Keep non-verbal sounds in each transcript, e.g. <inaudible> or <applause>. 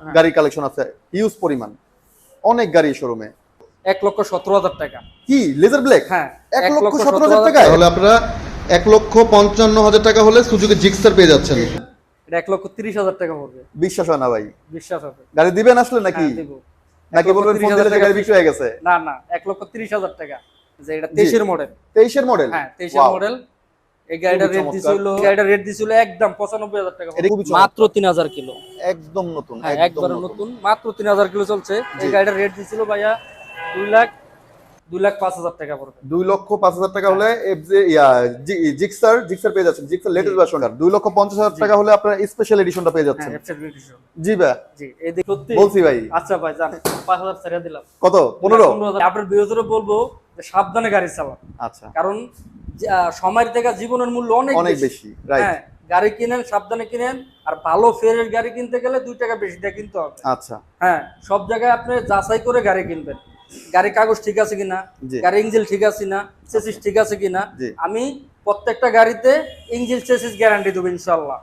হ্যাঁ। গাড়ির কালেকশন আছে হিউজ পরিমাণ। অনেক গাড়ি শোরুমে এক লক্ষ সতেরো হাজার টাকা। কি লেজার ব্ল্যাক হ্যাঁ এক লক্ষ সতেরো হাজার টাকায়? তাহলে আপনারা এক লক্ষ পঞ্চান্ন হাজার টাকা হলে সুযোগে জিক্সার পেয়ে যাচ্ছেন। এটা এক লক্ষ তিরিশ হাজার টাকা পড়বে। বিশ্বাস হয় না ভাই। বিশ্বাস হবে গাড়ি দিবেন আসলে নাকি? হ্যাঁ, দেবো। নাকি বলবেন ফোন হাজার দিলে টাকা গাড়ি বিক্রি হয়ে গেছে? না না এক লক্ষ তিরিশ হাজার টাকা। যে এটা তেইশের মডেল তেইশের মডেল হ্যাঁ তেইশের মডেল এই গাড়িটা রেট দিছিল গাড়িটা রেট দিছিল একদম টাকা। মাত্র কিলো। একদম নতুন হ্যাঁ একদম নতুন। মাত্র তিন হাজার কিলো চলছে। এই গাড়িটার রেট দিছিল ভাইয়া দুই লাখ দুই লাখ পাঁচ হাজার টাকা পড়বে। দুই লক্ষ পাঁচ হাজার টাকা হলে জিক্সার জিক্সার পেয়ে যাচ্ছেন। জিক্সার লেটেস্ট ভার্সন দুই লক্ষ পঞ্চাশ হাজার টাকা হলে আপনার স্পেশাল এডিশনটা পেয়ে হ্যাঁ যাচ্ছেন জি ভাই। জি এই সত্যি বলছি ভাই। আচ্ছা ভাই জান পাঁচ হাজার ছেড়ে দিলাম। কত? পনেরো হাজার। আপনার বিরোধীরা বলব সাবধানে গাড়ি চালান আচ্ছা। কারণ সময়ের থেকে জীবনের মূল্য অনেক অনেক বেশি। হ্যাঁ গাড়ি কিনেন সাবধানে কিনেন আর ভালো ফেরের গাড়ি কিনতে গেলে দুই টাকা বেশি দিয়ে কিনতে হবে। আচ্ছা। হ্যাঁ সব জায়গায় আপনি যাচাই করে গাড়ি কিনবেন। গাড়ি কাগজ ঠিক আছে কিনা। গাড়ি ইঞ্জিল ঠিক আছে কিনা চেসিস ঠিক আছে কিনা আমি প্রত্যেকটা গাড়িতে ইঞ্জিল চেসিস গ্যারান্টি দেবো ইনশাল্লাহ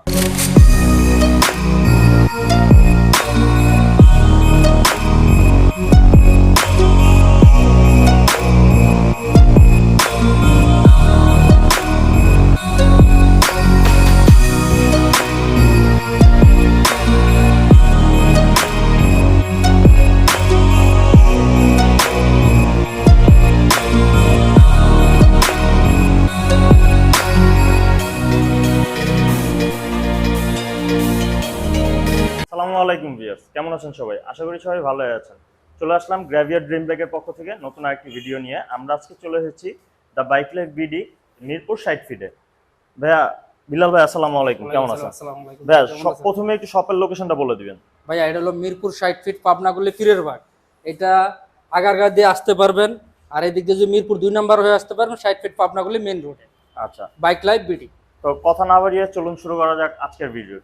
আছেন সবাই? আশা করি সবাই ভালো আছেন। চলে আসলাম গ্র্যাভিয়ার ড্রিম ব্যাগের পক্ষ থেকে নতুন আরেকটি ভিডিও নিয়ে। আমরা আজকে চলে এসেছি the bike life BD Mirpur side ফিডে ভাইয়া বিলাল ভাই আসসালামু আলাইকুম। কেমন আছেন? আসসালামু আলাইকুম। ভাইয়া সব- প্রথমে একটু শপের লোকেশনটা বলে দিবেন। ভাইয়া এটা হলো মিরপুর ষাট ফিট পাবনাগুলি ফিরের বাগ। এটা আগারগা দিয়ে আসতে পারবেন। আর এদিক দিয়ে যদি মিরপুর দুই নাম্বার হয়ে আসতে পারবেন ষাট ফিট পাবনাগুলি মেন রোডে আচ্ছা। বাইক লাইফ বিডি তো কথা না বাড়িয়ে চলুন শুরু করা যাক আজকের ভিডিও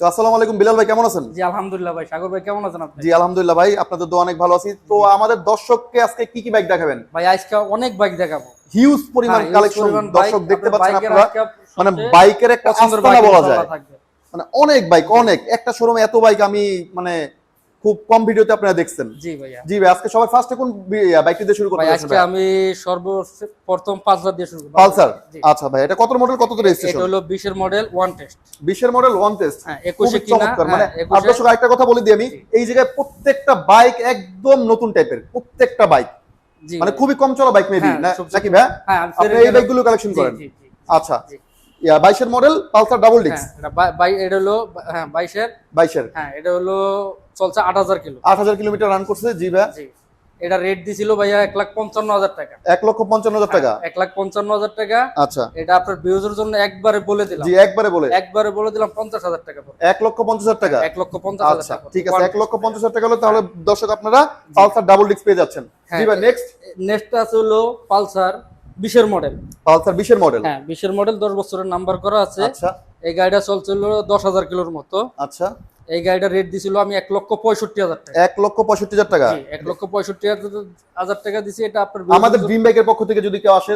তো আসসালামু আলাইকুম বিলাল ভাই কেমন আছেন? জি আলহামদুলিল্লাহ ভাই সাগর ভাই কেমন আছেন আপনি? জি আলহামদুলিল্লাহ ভাই আপনাদের তো অনেক ভালো আছি। তো আমাদের দর্শককে আজকে কি কি বাইক দেখাবেন? ভাই আজকে অনেক বাইক দেখাবো। হিউজ পরিমাণ হ্যাঁ, কালেকশন দর্শক দেখতে পাচ্ছেন বাইকের আপনারা মানে বাইকের একটা পছন্দের আস্তানা বলা যায়? মানে অনেক বাইক অনেক। একটা শোরুমে এত বাইক আমি মানে খুব কম ভিডিওতে আপনারা দেখছেন। জি ভাইয়া। জি ভাই আজকে সবাই ফার্স্টে কোন বাইক দিয়ে শুরু করতে যাচ্ছেন আজকে আমি সর্বপ্রথম পাঁচবার দিয়ে শুরু করব। পালসার? আচ্ছা ভাই এটা কত মডেল কত এটা রেজিস্ট্রেশন হলো বিশের মডেল ওয়ান টেস্ট বিশের মডেল ওয়ান টেস্ট হ্যাঁ একুশে খুবই কিনা মানে হ্যাঁ, একুশে- আপনার সঙ্গে একটা কথা বলে দিই আমি এই জায়গায় প্রত্যেকটা বাইক একদম নতুন টাইপের প্রত্যেকটা বাইক মানে খুবই কম চলা বাইক মেবি হ্যাঁ, নাকি ভাই? হ্যাঁ আপনি এই বাইকগুলো কালেকশন করেন। আচ্ছা। বাইশের মডেল পালসার ডাবল হ্যাঁ এটা বাই- এটা হলো হ্যাঁ বাইশের। বাইশের। হ্যাঁ এটা হলো চলছে আট হাজার কিলো। আট হাজার কিলোমিটার রান করছে জি ভাই। জি। এটা রেট দিছিল ভাইয়া এক লাখ পঞ্চান্ন হাজার টাকা। এক লক্ষ পঞ্চান্ন হাজার টাকা? এক লাখ পঞ্চান্ন হাজার টাকা। আচ্ছা। এটা আপনার বিউজের জন্য একবারে বলে দিলাম। জি একবারে বলে। একবারে বলে দিলাম পঞ্চাশ হাজার টাকা। এক লক্ষ পঞ্চাশ হাজার টাকা? এক লক্ষ পঞ্চাশ হাজার আচ্ছা টাকা। ঠিক আছে এক লক্ষ পঞ্চাশ হাজার টাকা হলে তাহলে দর্শক আপনারা পালসার ডাবল ডিক্স পেয়ে যাচ্ছেন। হ্যাঁ। জি ভাই নেক্সট নেক্সট আছে হলো পালসার বিশের মডেল পালসার বিশের মডেল হ্যাঁ বিশের মডেল দশ বছরের নাম্বার করা আছে। আচ্ছা। এই গাড়িটা চলছিল দশ হাজার কিলোর মতো। আচ্ছা। এই গাড়িটা রেট দিছিল আমি এক লক্ষ পঁয়ষট্টি হাজার টাকা। এক লক্ষ পঁয়ষট্টি হাজার টাকা? জি, এক লক্ষ পঁয়ষট্টি হাজার টাকা দিছি এটা আপনার আমাদের ড্রিম বাইকের পক্ষ থেকে যদি কেউ আসে?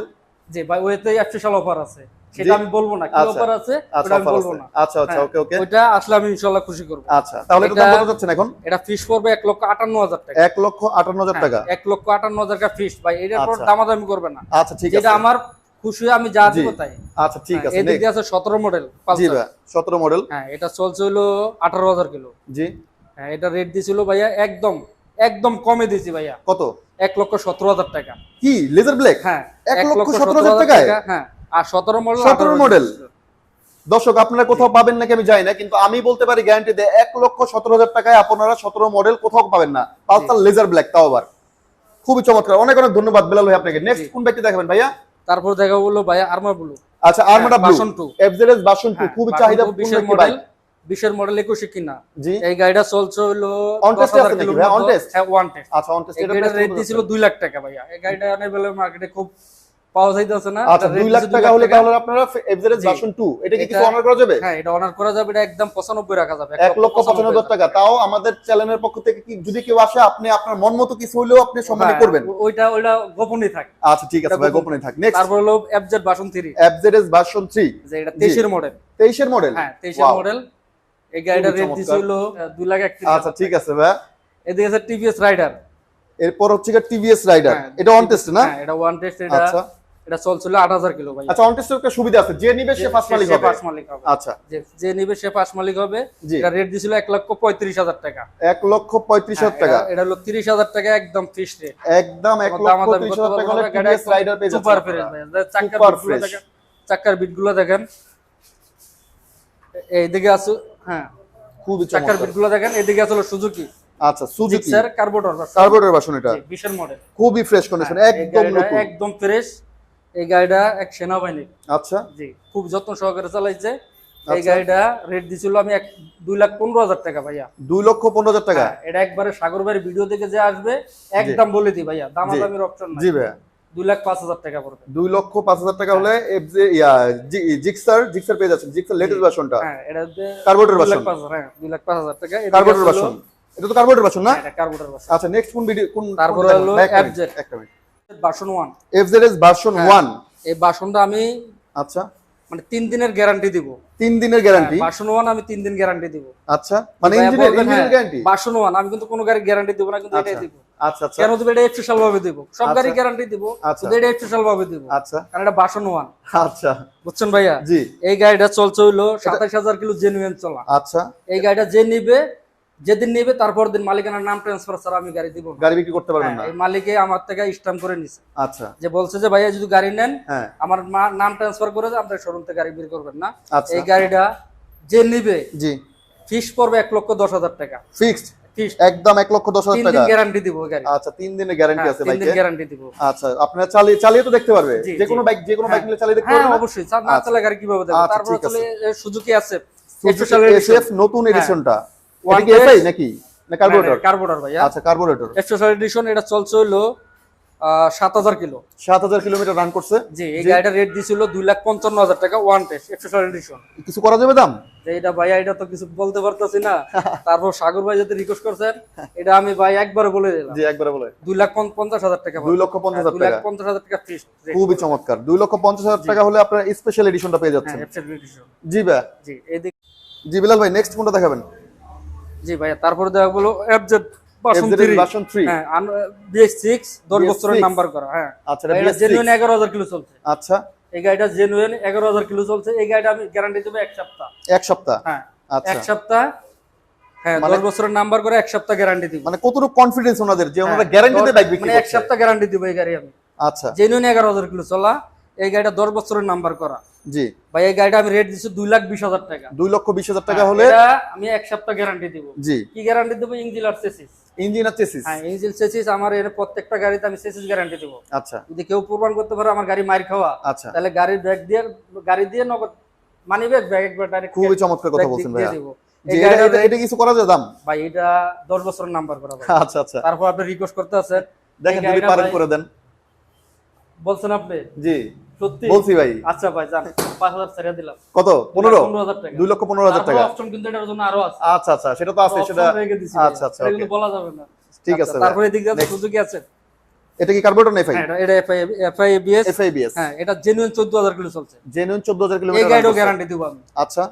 যে ভাই ওইতে স্পেশাল অফার আছে। সেটা আমি বলব না। কি আচ্ছা। অফার আছে আচ্ছা আমি বলব না। আচ্ছা আচ্ছা হ্যাঁ, ওকে ওকে। ওইটা আসলে আমি ইনশাল্লাহ খুশি করব। আচ্ছা তাহলে এটা এটা- কত যাচ্ছেন এখন? এটা ফিস পড়বে এক লক্ষ আটান্ন হাজার টাকা। এক লক্ষ আটান্ন হাজার হ্যাঁ, টাকা। এক লক্ষ আটান্ন হাজার টাকা ফিস ভাই এটার পর আচ্ছা। দামাদামি করবে না। আচ্ছা ঠিক যেটা আছে। আমার খুশি আমি যা দিব তাই। আচ্ছা ঠিক হ্যাঁ, আছে এদিক আছে মডেল জি ভাই সতেরো মডেল হ্যাঁ এটা চলছে হলো আঠারো হাজার কিলো। জি। হ্যাঁ এটা রেট দিছিল ভাইয়া একদম একদম কমে দিছি ভাইয়া। কত? এক লক্ষ সতেরো হাজার টাকা। কি লেজার ব্ল্যাক হ্যাঁ এক লক্ষ সতেরো হাজার টাকায়? হ্যাঁ। আর সতেরো মডেল 17 মডেল? দর্শক আপনারা কোথাও পাবেন নাকি আমি জানি না কিন্তু আমি বলতে পারি গ্যারান্টি দেয় এক লক্ষ সতেরো হাজার টাকায় আপনারা সতেরো মডেল কোথাও পাবেন না। পালসার লেজার ব্ল্যাক তাও আবার। খুবই চমৎকার। অনেক অনেক ধন্যবাদ বেলাল ভাই আপনাকে। নেক্সট কোন ব্যক্তি দেখাবেন ভাইয়া? তারপর দেখা বলল ভাইয়া আর্মা ব্লু আচ্ছা armada blue FZS version two খুবই চাহিদা বিশের মডেল বিশের মডেল একুশে কিনা। এই গাড়িটা চলছে হলো test 10,000 আছে নাকি ভাই? মতো। test? হ্যাঁ ওয়ান টেস্ট আচ্ছা অন টেস্ট গাড়িটার রেট দিছিল দুই লাখ টাকা ভাইয়া। এই গাড়িটা অনেক মার্কেটে খুব পাওয়া যাইতেছে না। আচ্ছা এটার দুই লাখ টাকা হলে তাহলে আপনারা এফজেডএস জি। বাসন টু এটা কি কিছু অনার করা যাবে? হ্যাঁ এটা অনার করা যাবে এটা একদম পঁচানব্বই রাখা যাবে লক্ষ টাকা। তাও আমাদের চ্যানেলের পক্ষ থেকে কি যদি কেউ আসে আপনি আপনার মন মতো কিছু হলেও আপনি সম্মানী হ্যাঁ, করবেন। ওইটা ওইটা গোপনই থাকে। আচ্ছা ঠিক আছে ভাই গোপন। থাক। নেক্সট তারপর হলো FZ version three FZS version three যে এটা তেইশের মডেল তেইশের মডেল হ্যাঁ. মডেল এই গাড়িটার রেট দিছিল লাখ আচ্ছা ঠিক আছে ভাই। এদিকে আছে টিভিএস রাইডার এরপর হচ্ছে টিভিএস রাইডার এটা অন টেস্ট না? হ্যাঁ এটা ওয়ান টেস্ট এটা আচ্ছা। এটা চলছিল আট হাজার কিলো ভাই। আচ্ছা একটা সুবিধা আছে। যে নিবে সে ফার্স্ট মালিক হবে। পাঁচ মালিক হবে। আচ্ছা। যে নিবে সে পাঁচ মালিক হবে। এটা রেট দিছিল লক্ষ পঁয়ত্রিশ হাজার টাকা। এক লক্ষ পঁয়ত্রিশ হাজার হ্যাঁ, টাকা। এটা- হলো তিরিশ হাজার টাকা একদম ফিক্স রেট একদম এক লক্ষ ত্রিশ হাজার টাকা হলে টিভিএস রাইডার পেয়ে সুপার ফ্রেশ ভাই। বিটগুলো দেখেন। বিটগুলো দেখেন। এইদিকে আছে হ্যাঁ। খুবই চমৎকার। বিটগুলো দেখেন। এদিকে আছে হলো সুজুকি আচ্ছা সুজুকি কার্বোটর কার্বোরেটর ভার্সন এটা। বিশের মডেল খুবই ফ্রেশ কন্ডিশন একদম নতুন। একদম ফ্রেশ এই গাড়িটা এক সেনাবাহিনী। আচ্ছা। জি খুব যত্ন সহকারে চালাইছে। এই আচ্ছা। গাড়িটা রেট দিছিল আমি এক দুই লাখ পনেরো হাজার টাকা ভাইয়া। দুই লক্ষ পনেরো হাজার টাকা? হ্যাঁ, এটা একবারে সাগর ভাইয়ের ভিডিও দেখে যে আসবে একদম বলে দিই ভাইয়া দামাদামির অপশন জি ভাইয়া। দুই লাখ পাঁচ হাজার টাকা পড়বে। দুই লক্ষ পাঁচ হাজার টাকা হলে জি- জিক্সার জিক্সার পেয়ে যাচ্ছেন জিক্সার লেটেস্ট ভার্সনটা হ্যাঁ এটা কার্বোরেটর ভার্সন পাঁচ হাজার হ্যাঁ দুই লাখ পাঁচ হাজার টাকা। এদিকে কার্বোরেটর ভার্সন এটা তো কার্বোরেটর ভার্সন না? হ্যাঁ, এটা কার্বোরেটর ভার্সন আচ্ছা নেক্সট কোন ভিডিও কোন তারপরে হলো একটা মিনিট, একটা মিনিট এফজেডএস ভার্সন হ্যাঁ। 1 এই বাসনটা আমি আচ্ছা। মানে তিন দিনের গ্যারান্টি দিব। তিন দিনের গ্যারান্টি বাসন ওয়ান আমি তিন দিন গ্যারান্টি দিব। আচ্ছা মানে ইঞ্জিনের ইঞ্জিনের হ্যাঁ, গ্যারান্টি বাসন ওয়ান আমি কিন্তু কোনো গাড়ি গ্যারান্টি দিব না কিন্তু এটাই আচ্ছা। দিব। আচ্ছা আচ্ছা। কেন এটা স্পেশাল ভাবে দিব। সব আচ্ছা। গাড়ি গ্যারান্টি দিব আচ্ছা। এটা স্পেশাল ভাবে দিব। আচ্ছা। কারণ এটা বাসন ওয়ান আচ্ছা। বুঝছেন ভাইয়া? জি। এই গাড়িটা চলছে হইল সাতাশ হাজার কিলো জেনুইন চলা। আচ্ছা। এই গাড়িটা যে নিবে যেদিন নিবে তারপর দিন মালিকানার নাম ট্রান্সফার ছাড়া আমি গাড়ি দিব গাড়ি বিক্রি করতে পারবেন না? হ্যাঁ, মালিকে আমার থেকে স্ট্যাম্প করে নিছে। আচ্ছা। যে বলছে যে ভাইয়া যদি গাড়ি নেন হ্যাঁ। আমার নাম ট্রান্সফার করে আপনার শোরুম থেকে গাড়ি বের করবেন না। আচ্ছা। এই গাড়িটা যে নিবে জি। ফিস পড়বে এক লক্ষ দশ হাজার টাকা। ফিক্সড একদম এক লক্ষ দশ হাজার তিন টাকা? দিন গ্যারান্টি দিব গাড়ি। আচ্ছা তিন দিনের গ্যারান্টি হ্যাঁ, আছে তিন দিন গ্যারান্টি দিব। আচ্ছা আপনারা চালিয়ে চালিয়ে তো দেখতে পারবে। যে কোনো বাইক যে কোনো বাইক নিলে চালিয়ে দেখতে হ্যাঁ পারবে অবশ্যই। চার না আচ্ছা। চালা গাড়ি কীভাবে দেবো? আচ্ছা, তারপর আসলে সুজুকি আছে। নতুন এডিশনটা এটা One কি dash- এফআই নাকি? না কার্বোরেটর কার্বোটার ভাইয়া আচ্ছা কার্বোরেটর স্পেশাল এডিশন এটা চলছে হলো সাত হাজার কিলো। সাত হাজার কিলোমিটার রান করছে। জি এই গাড়িটা রেট দিছিল দুই লাখ পঞ্চান্ন হাজার টাকা ওয়ান টেস্ট স্পেশাল এডিশন কিছু করা যাবে দাম? এটা ভাইয়া এটা তো কিছু বলতে পারতেছি না। <laughs> তারপর সাগর ভাই যাতে রিকোয়েস্ট করছেন এটা আমি ভাই একবারে বলে দিলাম। জি একবারে বলে। দুই লাখ পঞ্চাশ হাজার টাকা দুই লক্ষ পঞ্চাশ হাজার টাকা। পঞ্চাশ হাজার টাকা ফিক্স খুবই চমৎকার। দুই লক্ষ পঞ্চাশ হাজার টাকা হলে আপনার স্পেশাল এডিশনটা পেয়ে হ্যাঁ যাচ্ছেন জি ভাই। জি এদিক জি বিলাল ভাই নেক্সট কোনটা দেখাবেন? জি ভাইয়া তারপরে এফজেড ভার্সন 3 হ্যাঁ বিএস সিক্স দশ BS6 বছরের নাম্বার করা হ্যাঁ। আচ্ছা এটা এটা BS6 জেনুইন এগারো হাজার কিলো চলছে। আচ্ছা। এই গাড়িটা জেনুইন এগারো হাজার কিলো চলছে এই গাড়িটা আমি গ্যারান্টি দেবো এক সপ্তাহ। এক সপ্তাহ? হ্যাঁ আচ্ছা। এক সপ্তাহ হ্যাঁ মানে- দশ বছরের নাম্বার করে এক সপ্তাহ গ্যারান্টি দিব। মানে কতটুকু কনফিডেন্স ওনাদের যে ওনারা হ্যাঁ, গ্যারান্টি দিয়ে বাইক বিক্রি মানে এক সপ্তাহ গ্যারান্টি দিব এই গাড়ি আমি। আচ্ছা। জেনুইন এগারো হাজার কিলো চলা এই গাড়িটা দশ বছরের নাম্বার করা। জি। ভাই এই গাড়িটা আমি রেট দিচ্ছি দুই লাখ বিশ হাজার টাকা। দুই লক্ষ বিশ হাজার টাকা হ্যাঁ, হলে আমি এক সপ্তাহ গ্যারান্টি দিব। জি। কি গ্যারান্টি দেবো? ইঞ্জিল আর চেসিস ইঞ্জিন আর চেসিস হ্যাঁ ইঞ্জিল চেসিস আমার এর প্রত্যেকটা গাড়িতে আমি চেসিস গ্যারান্টি দিব। আচ্ছা। যদি কেউ প্রমাণ করতে পারে আমার গাড়ি মার খাওয়া আচ্ছা। তাহলে গাড়ির ব্যাগ দিয়ে গাড়ি দিয়ে নগদ মানি ব্যাগ ব্যাগ একবার ডাইরেক্ট খুবই চমৎকার কথা বলছেন এটা- কিছু করা যায় দাম? ভাই এটা দশ বছরের নাম্বার করা <laughs> আচ্ছা আচ্ছা। তারপর আপনি রিকোয়েস্ট করতে আছেন দেখেন যদি পারেন করে দেন। বলছেন আপনি? জি। সত্যি? বলছি ভাই। আচ্ছা ভাই জান পাঁচ হাজার ছেড়ে দিলাম। কত? পনেরো? পনেরো হাজার টাকা। দুই লক্ষ পনেরো হাজার টাকা। অপশন কিন্তু এটার জন্য আরও আছে। আচ্ছা আচ্ছা সেটা তো আছে সেটা আচ্ছা আচ্ছা ওকে বলা যাবে না। ঠিক আচ্ছা, আছে তারপরে এদিক দিয়ে Next. আছে? এটা কি কার্বোরেটর না এফআই হ্যাঁ এটা- এফআই এফআই এবিএস এফআইবিএস হ্যাঁ এটা জেনুইন চোদ্দ হাজার কিলো চলছে। জেনুইন চোদ্দ হাজার এই গাড়িও গ্যারান্টি দিব আমি। আচ্ছা।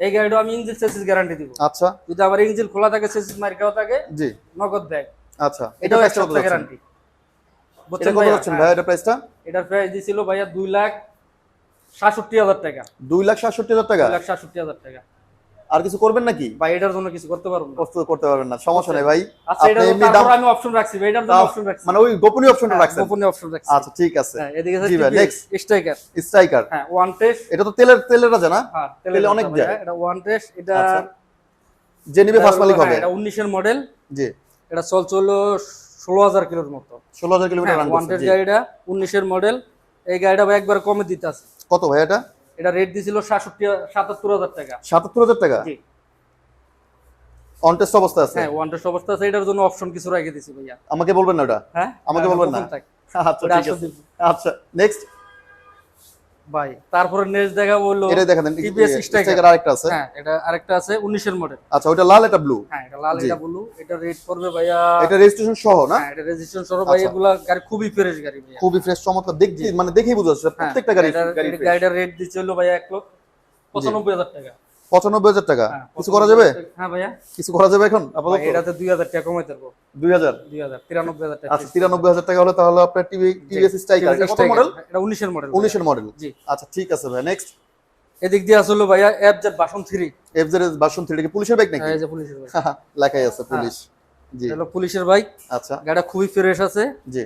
এই গাড়িটাও আমি ইঞ্জিন সেসিস গ্যারান্টি দিব। আচ্ছা। যদি আমার ইঞ্জিন খোলা থাকে সেসিস মার খাওয়া থাকে জি। নগদ ব্যাগ আচ্ছা এটা এটাও এক প্রাইসটা কত সপ্তাহ যাচ্ছে? গ্যারান্টি বুঝছেন কত। ভাই? এটা প্রাইসটা এটার প্রাইস দিছিল ভাইয়া দুই লাখ সাতষট্টি হাজার টাকা। দুই লাখ সাতষট্টি হাজার টাকা? দুই লাখ সাতষট্টি হাজার টাকা। আর কিছু করবেন নাকি? ভাই এটার জন্য কিছু করতে পারব না। করতে পারবেন না সমস্যা নেই ভাই। আচ্ছা আপনি এমনি দাম আমি অপশন রাখছি ভাই এটার জন্য অপশন রাখছি। মানে ওই গোপনীয় অপশনটা হ্যাঁ, রাখছেন। গোপনীয় অপশন রাখছি। আচ্ছা ঠিক আছে। হ্যাঁ এদিকে জি ভাই, next. স্ট্রাইকার স্ট্রাইকার হ্যাঁ ওয়ান টেস্ট এটা তো তেলের তেলের রাজা না? হ্যাঁ তেলে অনেক যায়। এটা ওয়ান টেস্ট এটা আচ্ছা। যে নিবে ফার্স্ট মালিক হবে। হ্যাঁ, এটা উনিশের মডেল জি। এটা চল চলো ষোলো হাজার কিলোর মতো। ষোলো হাজার কিলোমিটার জি। গাড়িটা উনিশের মডেল এই গাড়িটা ভাই একবার কমে দিতে আছে। কত ভাই এটা? এটা রেট দিছিল সাতষট্টি সাতাত্তর হাজার টাকা। সাতাত্তর হাজার টাকা? জি। অবস্থা আছে? হ্যাঁ ওয়ান অবস্থা আছে এটার জন্য অপশন কিছু রেখে দিছি ভাইয়া। আমাকে বলবেন না ওটা? হ্যাঁ? আমাকে হ্যাঁ, বলবেন না? আচ্ছা ঠিক আছে। আচ্ছা নেক্সট ভাই তারপরে নেক্সট দেখা বলল এটা দেখেন TVS স্ট্রাইকার আরেকটা আছে। হ্যাঁ এটা আরেকটা আছে উনিশের মডেল আচ্ছা ওটা লাল এটা ব্লু হ্যাঁ এটা লাল। এটা ব্লু এটা রেট করবে ভাইয়া। এটা রেজিস্ট্রেশন সহ না? হ্যাঁ এটা রেজিস্ট্রেশন সহ ভাই আচ্ছা। এগুলা গাড়ি খুবই ফ্রেশ গাড়ি ভাই খুবই ফ্রেশ চমৎকার। দেখতে মানে দেখেই বোঝা যাচ্ছে হ্যাঁ, প্রত্যেকটা গাড়ি গাড়িটা রেট দিচ্ছে হলো ভাইয়া এক লক্ষ পঁচানব্বই হাজার টাকা। পঁচানব্বই হাজার টাকা। হ্যাঁ, কিছু করা যাবে? হ্যাঁ ভাইয়া। কিছু করা যাবে এখন? আপাতত? এটাতে দুই হাজার টাকা দুই হাজার? দুই হাজার তিরানব্বই হাজার টাকা। আচ্ছা তিরানব্বই হাজার টাকা হলে তাহলে আপনার টিভি টিভিএস স্ট্রাইকার কত মডেল এটা উনিশের মডেল উনিশের মডেল জি। আচ্ছা ঠিক আছে ভাই নেক্সট এদিক দিয়ে আসলো ভাইয়া F Z version three FZ version three কি পুলিশের বাইক নাকি? এই পুলিশের <laughs> লেখাই আছে পুলিশ। হলো পুলিশের বাইক। আচ্ছা। গাড়িটা খুবই ফ্রেশ আছে। জি।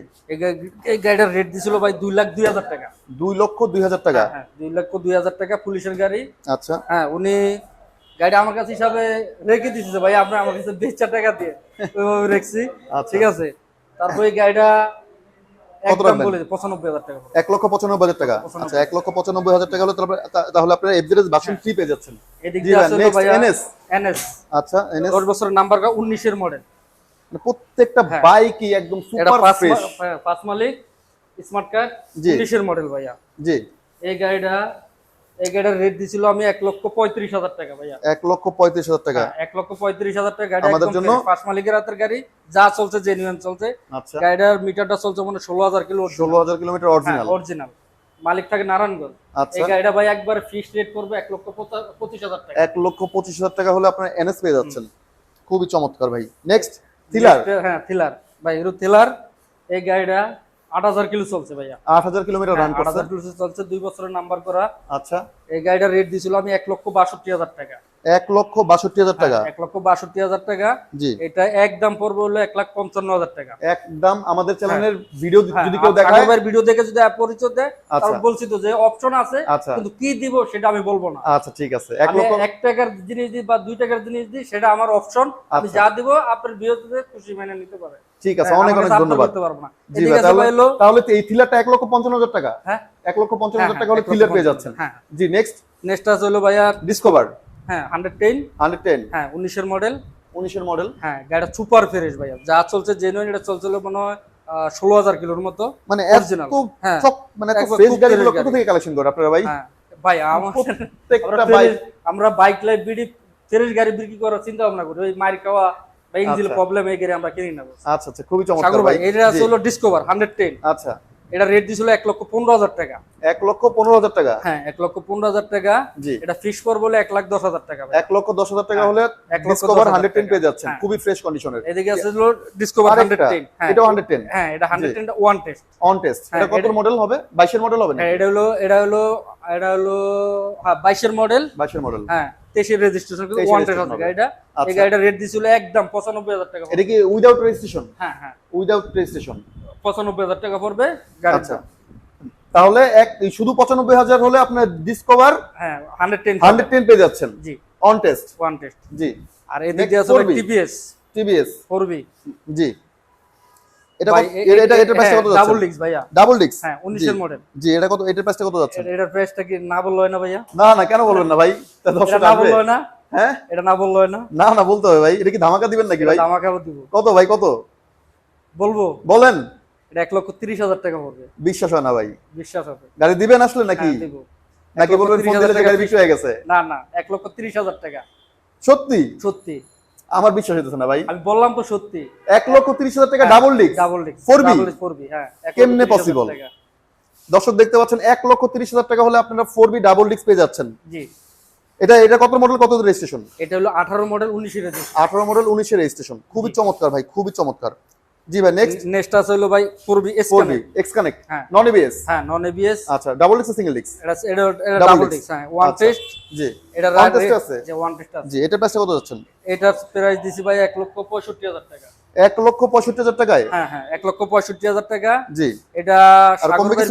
এই গাড়িটার রেট দিছিল ভাই দুই লাখ দুই হাজার টাকা। দুই লক্ষ দুই হাজার টাকা? হ্যাঁ দুই লক্ষ দুই হাজার টাকা পুলিশের গাড়ি। আচ্ছা। হ্যাঁ উনি গাড়ি আমার কাছে হিসাবে রেখে দিচ্ছে ভাই আপনি আমার কাছে বেচার টাকা দিয়ে ওইভাবে রেখছি। আচ্ছা। ঠিক আছে? তারপর গাড়িটা এক লক্ষ পঁচানব্বই হাজার টাকা? আচ্ছা এক লক্ষ পঁচানব্বই হাজার টাকা হলে তাহলে আপনার বাসন থ্রি পেয়ে যাচ্ছেন। আচ্ছা এনএস দশ বছরের নাম্বার উনিশের মডেল প্রত্যেকটা হ্যাঁ। বাইকই একদম সুপার ফ্রেশ হ্যাঁ, পাঁচ মালিক স্মার্ট কার্ড জি। উনিশের মডেল ভাইয়া। জি। এই গাড়িটা এই গাড়িটার রেট দিছিল আমি এক লক্ষ পঁয়ত্রিশ হাজার টাকা ভাইয়া। এক লক্ষ পঁয়ত্রিশ হাজার টাকা। হ্যাঁ, এক লক্ষ পঁয়ত্রিশ হাজার টাকা গাড়ি আমাদের জন্য- পাঁচ মালিকের হাতের গাড়ি যা চলছে জেনুইন চলছে। আচ্ছা। গাড়িটার মিটারটা চলছে মানে ষোলো হাজার কিলো ষোলো হাজার কিলোমিটার অরিজিনাল অরিজিনাল মালিক থাকে নারায়ণগঞ্জ। আচ্ছা। এই গাড়িটা ভাই একবার ফিক্সড রেট করবে এক লক্ষ পঁচা- পঁচিশ হাজার টাকা। এক লক্ষ পঁচিশ হাজার টাকা হলে আপনার এনএস পেয়ে যাচ্ছেন। খুবই চমৎকার ভাই। নেক্সট হ্যাঁ থিলার ভাই হিরো থিলার এই গাড়িটা আট হাজার কিলো চলছে ভাইয়া। আট হাজার কিলোমিটার রান আট হাজার কিলো চলছে দুই বছরের নাম্বার করা। আচ্ছা। এই গাড়িটার রেট দিছিল আমি এক লক্ষ বাষট্টি হাজার টাকা। এক লক্ষ বাষট্টি হাজার টাকা। এক লক্ষ বাষট্টি হাজার টাকা। জি। এটা একদম পড়বে হলো এক লাখ পঞ্চান্ন হাজার টাকা। একদম আমাদের চ্যানেলের ভিডিও হ্যাঁ, যদি কেউ দেখায় ভিডিও দেখে যদি পরিচয় দেয় আচ্ছা। বলছি তো যে অপশন আছে আচ্ছা। কিন্তু কি দিব সেটা আমি বলব না। আচ্ছা ঠিক আছে। এক লক্ষ এক টাকার জিনিস দিই বা দুই টাকার জিনিস দিই সেটা আমার অপশন আমি আচ্ছা। যা দিব আপনার বিরোধীতে খুশি মেনে নিতে পারে। ঠিক আছে হ্যাঁ, অনেক অনেক ধন্যবাদ। জি তাহলে এই থ্রিলারটা এক লক্ষ পঞ্চান্ন হাজার টাকা। হ্যাঁ এক লক্ষ পঞ্চান্ন হাজার হ্যাঁ, টাকা হলে থ্রিলার পেয়ে যাচ্ছেন। হ্যাঁ। জি নেক্সট নেক্সট আছে হলো ভাইয়া ডিসকভার হ্যাঁ হান্ড্রেড টেন হান্ড্রেড টেন হ্যাঁ উনিশের মডেল উনিশের মডেল হ্যাঁ গাড়িটা সুপার ফ্রেশ ভাইয়া। যা চলছে জেনুইন এটা চলছিল মনে হয় ষোলো হাজার কিলোর মতো। মানে হ্যাঁ। মানে ফ্রেশ গাড়িগুলো কোথা থেকে কালেকশন করে আপনারা ভাই? হ্যাঁ ভাই আমার প্রত্যেকটা আমরা বাইক ফ্রেশ- আমরা বাইক লাইফ বিডি ফ্রেশ গাড়ি বিক্রি করার চিন্তা ভাবনা করি। ওই মার খাওয়া বা ইঞ্জিন আচ্ছা। প্রবলেম এই গাড়ি আমরা কিনি না আচ্ছা আচ্ছা খুবই চমৎকার ভাই এটা হলো ডিসকভার হান্ড্রেড টেন আচ্ছা। এটা রেট দিছিল এক লক্ষ পনেরো হাজার টাকা। এক লক্ষ পনেরো হাজার টাকা? হ্যাঁ এক লক্ষ পনেরো হাজার টাকা। জি। এটা ফিক্স পর বলে এক লাখ দশ হাজার টাকা এক লক্ষ দশ হাজার টাকা হ্যাঁ, হলে এক লক্ষ হাজার হান্ড্রেড টেন। পেয়ে যাচ্ছেন হ্যাঁ। খুবই ফ্রেশ কন্ডিশনের এদিকে আছে হলো ডিসকভার হান্ড্রেড টেন হ্যাঁ এটাও হান্ড্রেড টেন হ্যাঁ এটা হান্ড্রেড জি। টেনটা ওয়ান টেস্ট অন টেস্ট এটা কত মডেল হবে? বাইশের মডেল হবে না হ্যাঁ এটা হলো এটা হলো এটা হলো হ্যাঁ বাইশের মডেল বাইশের মডেল হ্যাঁ তেইশের রেজিস্ট্রেশন কিন্তু ওয়ান টেস্ট আছে গাড়িটা এই আচ্ছা। গাড়িটা রেট দিছিল একদম পঁচানব্বই হাজার টাকা। এটা কি উইদাউট রেজিস্ট্রেশন হ্যাঁ হ্যাঁ। উইদাউট রেজিস্ট্রেশন পঁচানব্বই হাজার টাকা পড়বে আচ্ছা। তাহলে এক শুধু পঁচানব্বই হাজার হলে আপনার ডিসকভার হ্যাঁ হান্ড্রেড টেন হান্ড্রেড টেন পেয়ে যাচ্ছেন। জি। অন টেস্ট ওয়ান টেস্ট জি। আর এদিক আছে 4B টিপিএস টিভিএস ফোর বি জি। এটা এটা এটা এটার প্রাইসটা কত ডাবল যাচ্ছে ডিস্ক ভাইয়া। ডাবল ডিস্ক হ্যাঁ উনিশের মডেল জি এটা কত এটার প্রাইসটা কত যাচ্ছে? এটার প্রাইসটা কি না বলল হয় না ভাইয়া? না না কেন বলবেন না ভাই? তা এটা দর্শক না বলল না? হ্যাঁ? এটা না বলল না? না না বলতে হবে ভাই। এটা কি ধামাকা দিবেন নাকি ভাই? আবার দিব। কত ভাই কত? বলব? বলেন। এটা এক লক্ষ তিরিশ হাজার টাকা পড়বে। বিশ্বাস হয় না ভাই। বিশ্বাস আছে গাড়ি দিবেন আসলে নাকি? হ্যাঁ, নাকি বলবেন ফোন দিলে গাড়ি বিক্রি হয়ে গেছে? না না এক লক্ষ তিরিশ হাজার টাকা। সত্যি? সত্যি। আমার বিশ্বাস হইতেছে না ভাই। আমি বললাম তো সত্যি। এক লক্ষ তিরিশ হাজার টাকা double disc double disc 4B? Four B হ্যাঁ লক্ষ কেমনে 30 হাজার possible? টাকা। দর্শক দেখতে পাচ্ছেন এক লক্ষ তিরিশ হাজার টাকা হলে আপনারা ফোর বি ডাবল ডিস্ক পেয়ে যাচ্ছেন। জি। এটা এটা কত মডেল কত রেজিস্ট্রেশন? এটা হলো আঠারো মডেল উনিশের রেজিস্ট্রেশন। আঠারো মডেল উনিশের রেজিস্ট্রেশন। খুবই চমৎকার ভাই খুবই চমৎকার। জি ভাই নেক্সট নেক্সট আছে হলো ভাই four B S four X connect হ্যাঁ। নন এবিএস হ্যাঁ নন এবিএস আচ্ছা ডাবল ডিস্ক সিঙ্গেল ডিস্ক এটা এটা এটা ডাবল। ডিস্ক হ্যাঁ ওয়ান আচ্ছা। টেস্ট জি। এটা One test আছে? যে ওয়ান টেস্ট আছে। জি এটার প্রাইসটা কত যাচ্ছেন? এটার প্রাইস দিছি ভাই এক লক্ষ পঁয়ষট্টি হাজার টাকা। এক লক্ষ পঁয়ষট্টি হাজার টাকায়? হ্যাঁ হ্যাঁ এক লক্ষ পঁয়ষট্টি হাজার টাকা। জি। এটা?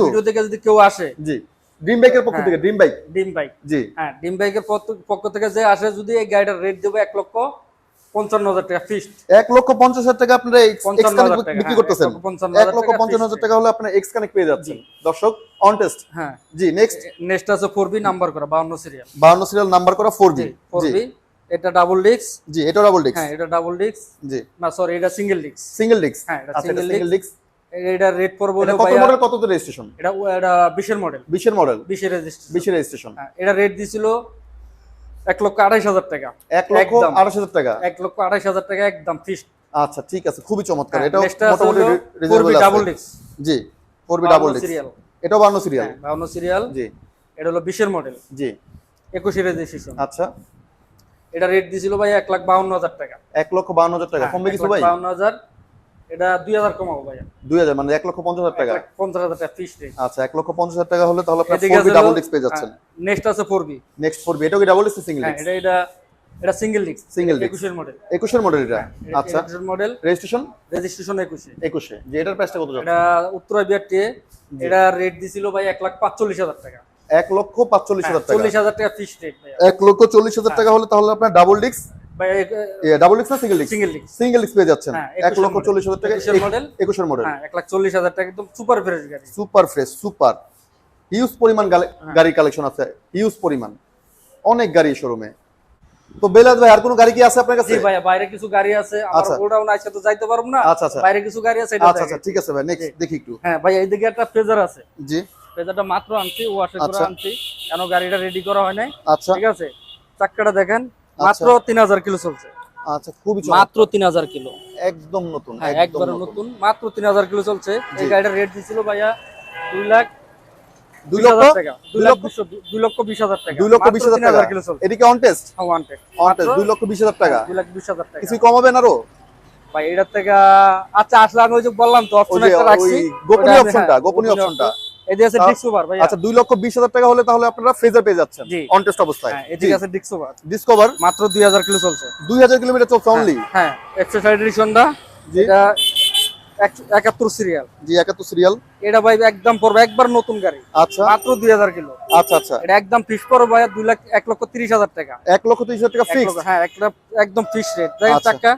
ভিডিও থেকে যদি কেউ আসে। জি। ড্রিম বাইকের পক্ষ হ্যাঁ। থেকে ড্রিম বাইক ডিম বাইক জি। হ্যাঁ ডিম বাইকের পক্ষ- পক্ষ থেকে যে আসে যদি এই গাড়িটার রেট দেবো এক লক্ষ পঞ্চান্ন হাজার টাকা ফিক্সড এক লক্ষ পঞ্চাশ হাজার টাকা আপনারা বিক্রি হ্যাঁ, করতেছেন। এক লক্ষ পঞ্চান্ন হাজার টাকা পঞ্চান্ন হাজার fixed টাকা হলে আপনার এক্স কানেক্ট পেয়ে যাচ্ছেন। দর্শক অন টেস্ট হ্যাঁ। জি নেক্সট নেক্সট আছে ফোর বি নাম্বার করা বাউন্ন সিরিয়াল সিরিয়াল নাম্বার করা ফোর জি ফোর বি এটা ডাবল ডিস্ক জি এটা ডাবল হ্যাঁ এটা ডাবল ডিস্ক জি। না সরি এটা সিঙ্গেল ডিস্ক সিঙ্গেল হ্যাঁ, এটা সিঙ্গেল রেট পড়ব হলো কত মডেল কত রেজিস্ট্রেশন এটা এটা মডেল বিশের মডেল বিশের রেজিস্ট্রেশন বিশের রেজিস্ট্রেশন এটা রেট দিছিল এক লক্ষ আড়াইশ হাজার টাকা। এক লক্ষ আড়াইশ হাজার টাকা? এক লক্ষ আড়াইশ হাজার টাকা একদম ফিক্সড আচ্ছা ঠিক আছে খুবই চমৎকার। হ্যাঁ, এটাও মোটামুটি রিজনেবল 4B double আছে জি four B double disc serial এটাও বান্ন সিরিয়াল বাউন্ন সিরিয়াল জি। এটা হলো বিশের মডেল জি। একুশে রেজিস্ট্রেশন আচ্ছা। এটা রেট দিছিল ভাই এক লাখ বাউন্ন হাজার টাকা। এক লক্ষ বাউন্ন হাজার টাকা। হ্যাঁ, কমবে কিছু ভাই? বাউন্ন হাজার। এটা দুই হাজার কমাবো ভাইয়া। দুই হাজার মানে এক লক্ষ পঞ্চাশ হাজার টাকা? লাখ পঞ্চাশ হাজার টাকা রেট আচ্ছা লক্ষ হাজার টাকা হলে তাহলে আপনার এদিকে ফোর বি আছে ডাবল ডিস্ক পেয়ে যাচ্ছেন। নেক্সট আছে ফোর নেক্সট ফোর এটাও কি ডাবল ডিস্ক সিঙ্গেল হ্যাঁ ডিস্ক এটা এটা এটা সিঙ্গেল ডিস্ক মডেল একুশের মডেল এটা? আচ্ছা। একুশের মডেল রেজিস্ট্রেশন রেজিস্ট্রেশন একুশে। একুশে। যে এটার প্রাইসটা কত যাচ্ছে? এটা উত্তরা বিয়ার টিএ এটা রেট দিছিল ভাই এক লাখ পাঁচচল্লিশ হাজার টাকা। এক লক্ষ পাঁচচল্লিশ হাজার টাকা। চল্লিশ হাজার টাকা ফিক্স রেট এক লক্ষ চল্লিশ হাজার টাকা হলে তাহলে আপনার ডাবল ডিস্ক ডাবল না সিঙ্গেল সিঙ্গেল সিঙ্গেল ডিস্ক পেয়ে যাচ্ছেন। হ্যাঁ, এক লক্ষ model। চল্লিশ হাজার টাকা একুশের model। একুশের মডেল হ্যাঁ এক লাখ চল্লিশ হাজার টাকা একদম সুপার ফ্রেশ গাড়ি। সুপার ফ্রেশ সুপার হিউজ পরিমাণ হ্যাঁ। কালেকশন আছে হিউজ পরিমাণ। অনেক গাড়ি শোরুমে তো বেলাদ ভাই আর কোনো গাড়ি কি আছে আপনার কাছে? জি ভাইয়া বাইরে কিছু গাড়ি আছে। আমার আচ্ছা। গোডাউন আছে তো যাইতে পারব না। আচ্ছা, আচ্ছা। বাইরে কিছু গাড়ি আছে আচ্ছা আচ্ছা ঠিক আছে ভাই নেক্সট দেখি একটু। হ্যাঁ ভাই এইদিকে একটা ফ্রেজার আছে। জি। মাত্র আনছি ওয়াশে করে আচ্ছা। আনছি। কেন গাড়িটা রেডি করা হয় নাই? আচ্ছা। ঠিক আছে? চাক্কাটা দেখেন। মাত্র তিন হাজার কিলো চলছে। আচ্ছা খুবই মাত্র তিন হাজার কিলো। একদম নতুন হ্যাঁ একদম একবারে নতুন। নতুন মাত্র তিন হাজার কিলো চলছে। এই গাড়িটার রেট দিছিল ভাইয়া দুই লাখ দুই লক্ষ? দুই লক্ষ- বিশ- দুই লক্ষ বিশ হাজার টাকা। দুই লক্ষ বিশ হাজার টাকা। কিলো চলছে। এদিকে অন টেস্ট হ্যাঁ, one অন টেস্ট দুই লক্ষ বিশ হাজার টাকা। দুই লাখ বিশ হাজার টাকা। কিছুই কমাবেন আরও? ভাই এটার থেকে আচ্ছা আসলে আমি ওই যে বললাম তো অপশন একটা রাখছি। গোপনীয় অপশনটা হ্যাঁ, গোপনীয় অপশনটা আছে তাও- ভাই আচ্ছা দুই লক্ষ বিশ হাজার টাকা হলে তাহলে আপনারা ফ্রেজার পেয়ে যাচ্ছেন অন টেস্ট অবস্থায়। হ্যাঁ এদিকে আছে ডিক্স ডিসকভার মাত্র দুই হাজার কিলো চলছে। দুই হাজার কিলোমিটার চলছে অনলি হ্যাঁ জি। এটা সিরিয়াল জি সিরিয়াল ভাই একদম পড়বে একবার নতুন গাড়ি। আচ্ছা। মাত্র দুই হাজার কিলো। আচ্ছা আচ্ছা। এটা একদম ফিক্স পড়বে ভাই দুই লাখ এক লক্ষ তিরিশ হাজার টাকা। এক লক্ষ তিরিশ হাজার টাকা ফিক্স হ্যাঁ এক একদম ফিক্স রেট আচ্ছা। চাক্কা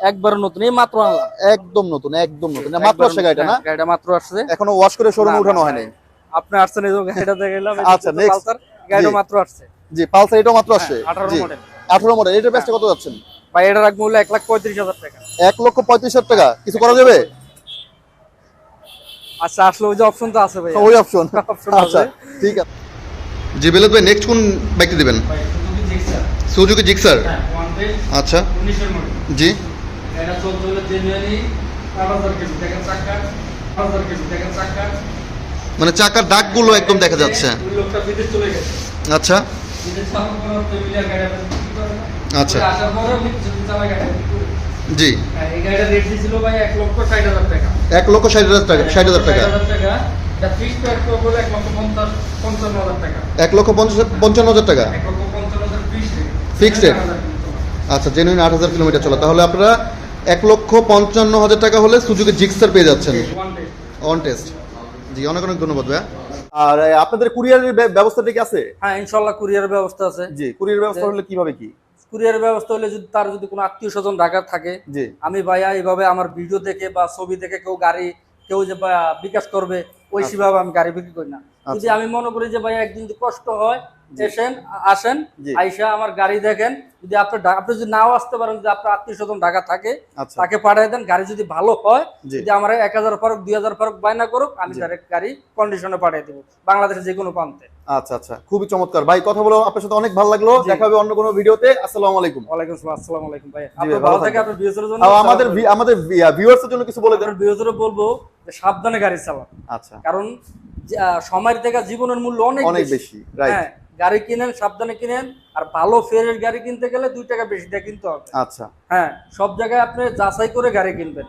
একবার নতুন এই মাত্র আনলাম। একদম নতুন একদম নতুন। মাত্র আসছে গাড়িটা না? হ্যাঁ, গাড়িটা মাত্র আসছে। এখনও ওয়াশ করে শোরুমে না, উঠানো না, হয়নি। আপনি আসছেন এই গাড়িটা দেখে গেলাম আচ্ছা, next। গাড়িটা মাত্র আসছে। জি পালসার এটাও মাত্র আসছে। হ্যাঁ, 18 মডেল আঠারো মডেল এটার কত যাচ্ছেন? ভাই এটা রাখব হলো এক লাখ পঁয়ত্রিশ হাজার টাকা। এক লক্ষ পঁয়ত্রিশ হাজার টাকা। কিছু করা যাবে? আচ্ছা আসলে ওই যে অপশন তো আছে ভাই ওই অপশন <laughs> আচ্ছা ঠিক আছে। জি বেলাদ ভাই নেক্সট কোন বাইকটি দেবেন? ভাই সুজুকি জিক্সার সুজুকি জিক্সার হ্যাঁ আচ্ছা। জি। এটা চলতে হলো হাজার কেজি দেখেন চাক্কা আট হাজার কেজি দেখেন চাক্কা মানে চাকার দাগগুলো একদম দেখা যাচ্ছে। লোকটা বিদেশ চলে গেছে। আচ্ছা? আচ্ছা। জি। হ্যাঁ, এই গাড়িটা রেট দিয়েছিল ভাই এক লক্ষ ষাট হাজার টাকা। এক লক্ষ ষাট হাজার টাকা এক লক্ষ পঞ্চান্ন হাজার টাকা। এক লক্ষ পঞ্চাশ পঞ্চান্ন হাজার টাকা? এক লক্ষ পঞ্চান্ন হাজার ফিক্স রেট Fixed rate? আচ্ছা জেনুইন আট হাজার কিলোমিটার চলে। তাহলে আপনারা এক লক্ষ পঞ্চান্ন হাজার টাকা হলে সুজুকি জিক্সার পেয়ে যাচ্ছেন। অন টেস্ট জি অনেক অনেক ধন্যবাদ ভাইয়া। আর আপনাদের কুরিয়ারের ব্যবস্থাটা কি আছে? হ্যাঁ ইনশাল্লাহ কুরিয়ারের ব্যবস্থা আছে। জি কুরিয়ার ব্যবস্থা হলে কীভাবে কি? কুরিয়ারের ব্যবস্থা হলে যদি তার যদি কোনো আত্মীয় স্বজন ঢাকা থাকে জি। আমি ভাইয়া এইভাবে আমার ভিডিও দেখে বা ছবি দেখে কেউ গাড়ি কেউ যে বিকাশ করবে ওই সেভাবে আমি গাড়ি বিক্রি করি না। যদি আমি মনে করি যে ভাইয়া একদিন যদি কষ্ট হয় এসেন আসেন আইসা আমার গাড়ি দেখেন। যদি আপনার আপনি যদি নাও আসতে পারেন যদি আপনার আত্মীয় স্বজন ঢাকা থাকে আচ্ছা। তাকে পাঠিয়ে দেন গাড়ি যদি ভালো হয় যদি আমার এক হাজার ফারুক দুই হাজার ফারুক বায়না করুক আমি ডাইরেক্ট গাড়ি কন্ডিশনে পাঠিয়ে দেবো বাংলাদেশের যে কোনো প্রান্তে। আচ্ছা আচ্ছা খুবই চমৎকার। ভাই কথা বলে আপনার সাথে অনেক ভালো লাগল। দেখা হবে অন্য কোনো ভিডিওতে। আসসালামু আলাইকুম। ওয়ালাইকুম আসসালাম আসসালামু আলাইকুম ভাই। আপনার ভালো থাকে আপনার বিয়ের জন্য আমাদের আমাদের ভিউয়ার্স জন্য কিছু বলে দেন। আপনার বলব যে সাবধানে গাড়ি চালান। আচ্ছা। কারণ সময়ের থেকে জীবনের মূল্য অনেক অনেক বেশি। রাইট হ্যাঁ গাড়ি কিনেন সাবধানে কিনেন আর ভালো ফেরের গাড়ি কিনতে গেলে দুই টাকা বেশি দিয়ে কিনতে হবে। আচ্ছা। হ্যাঁ সব জায়গায় আপনি যাচাই করে গাড়ি কিনবেন।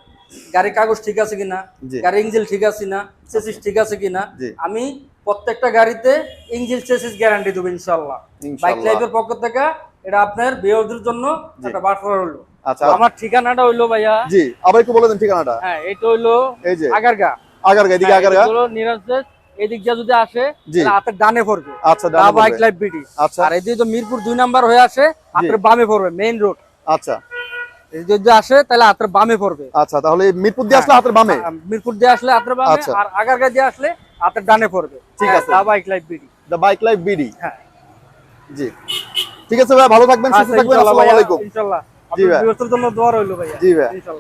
গাড়ির কাগজ ঠিক আছে কিনা গাড়ি ইঞ্জিল ঠিক আছে কিনা চেসিস ঠিক আছে কিনা আমি প্রত্যেকটা গাড়িতে ইঞ্জিল চেসিস গ্যারান্টি দেবো ইনশাল্লাহ বাইক লাইফের পক্ষ থেকে এটা আপনার বিয়েদের জন্য একটা বাটফার হইল আচ্ছা। আমার ঠিকানাটা হইল ভাইয়া জি আবার একটু বলে দেন ঠিকানাটা। হ্যাঁ এটা হইল এই যে। আগারগা। আগারগা এদিকে হ্যাঁ, আগারগা। হলো নিরাজ এদিক দিয়ে যদি আসে হাতের ডানে পড়বে। আচ্ছা বাইক। লাইফ আচ্ছা। আর এদিকে তো মিরপুর দুই নাম্বার হয়ে আসে হাতের বামে পড়বে মেইন রোড আচ্ছা। যদি আসে তাহলে হাতের বামে পড়বে। আচ্ছা তাহলে মিরপুর দিয়ে আসলে হাতের বামে? মিরপুর দিয়ে আসলে হাতের বামে আচ্ছা। আর আগারগা দিয়ে আসলে হাতের ডানে পড়বে। ঠিক হ্যাঁ, আছে। The bike life BD bike life BD হ্যাঁ। জি। ঠিক আছে ভাই ভালো থাকবেন সুস্থ আচ্ছা থাকবেন আসসালামু আলাইকুম। ভাই। বিরতির জন্য দোয়া রইল ভাইয়া। জি ভাই। ইনশাল্লাহ।